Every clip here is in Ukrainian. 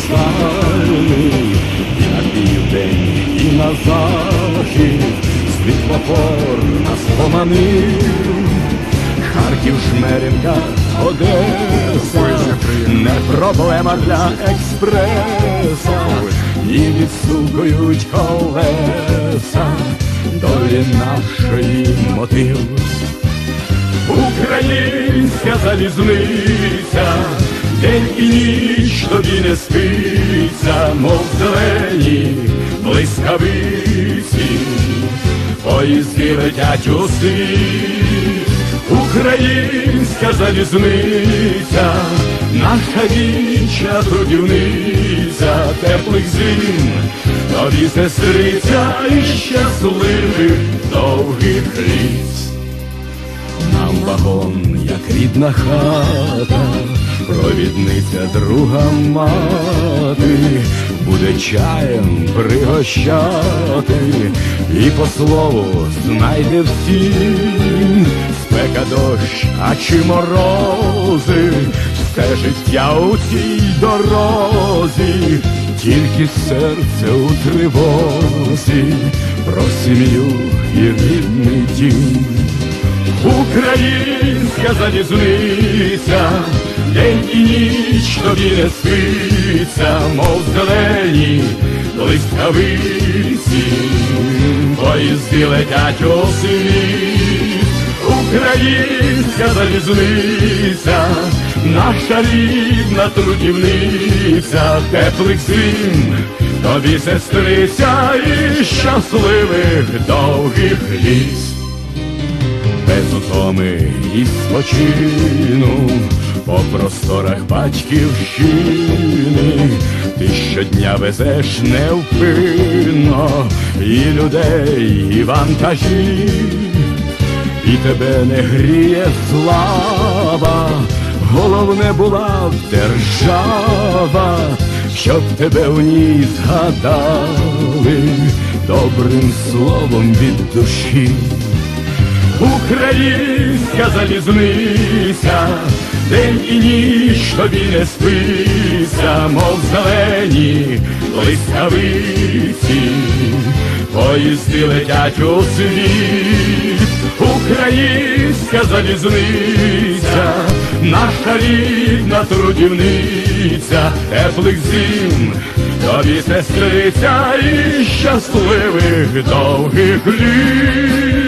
сторони, і на південь, і на захід, світлофор нас поманив, Харків, Шмерінка, Одеса, не проблема для експреса, і відсукують колеса, долі нашої мотив. Українська залізниця день і ніч тобі не спиться, мов зелені блискавиці, поїзди летять у світ, українська залізниця, наша вічна трудівниця, теплих зим, тобі сестриця і щасливих довгих літ. Нам вагон, як рідна хата, провідниця друга мати, буде чаєм пригощати, і по слову знайде всім, спека дощ, а чи морози, все життя у цій дорозі, тільки серце у тривозі, про сім'ю і рідний дім. Українська залізниця, день і ніч тобі не спиться, мов зелені блискавиці, поїзди летять світ, українська залізниця, наша рідна трудівниця, теплих зим, тобі сестриця і щасливих довгих літ без утоми і спочину по просторах батьківщини ти щодня везеш невпинно і людей, і вантажі, і тебе не гріє слава, головне була держава, щоб тебе в ній згадали добрим словом від душі. Українська залізниця, день і ніч тобі не спиться, мов зелені блискавиці, поїзди летять у світ, українська залізниця, наша рідна трудівниця, теплих зим, тобі сестриця і щасливих довгих літ.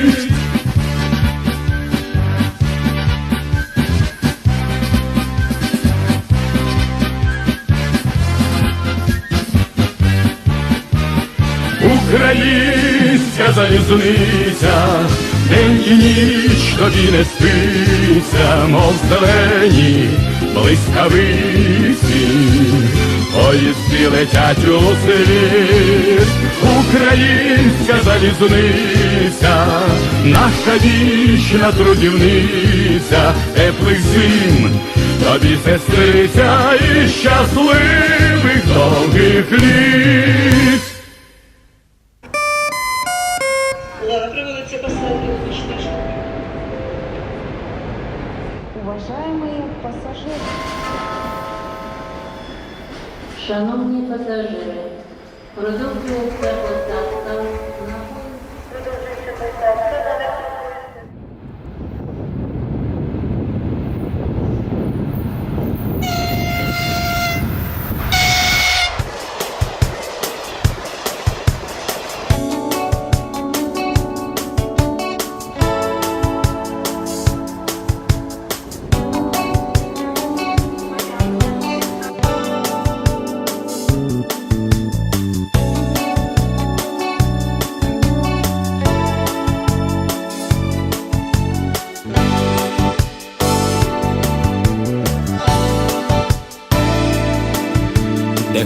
Українська залізниця, день і ніч тобі не спиться, мов зелені блискавиці, поїзди летять у світ, українська залізниця, наша вічна трудівниця, теплих зим, тобі сестриця і щасливих довгих літ. Уважаемые пассажиры, Шановні пасажири, продовжується посадка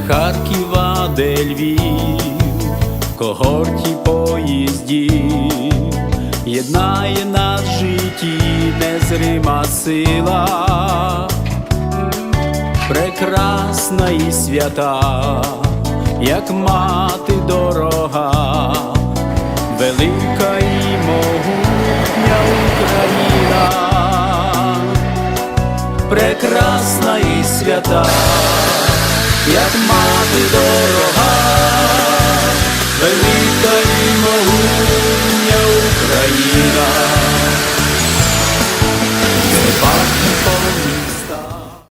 де Харків, де Львів, когорті поїздів, єднає нас в житті незрима сила, прекрасна і свята, як мати дорога, велика і могутня Україна, прекрасна і свята як мати дорога,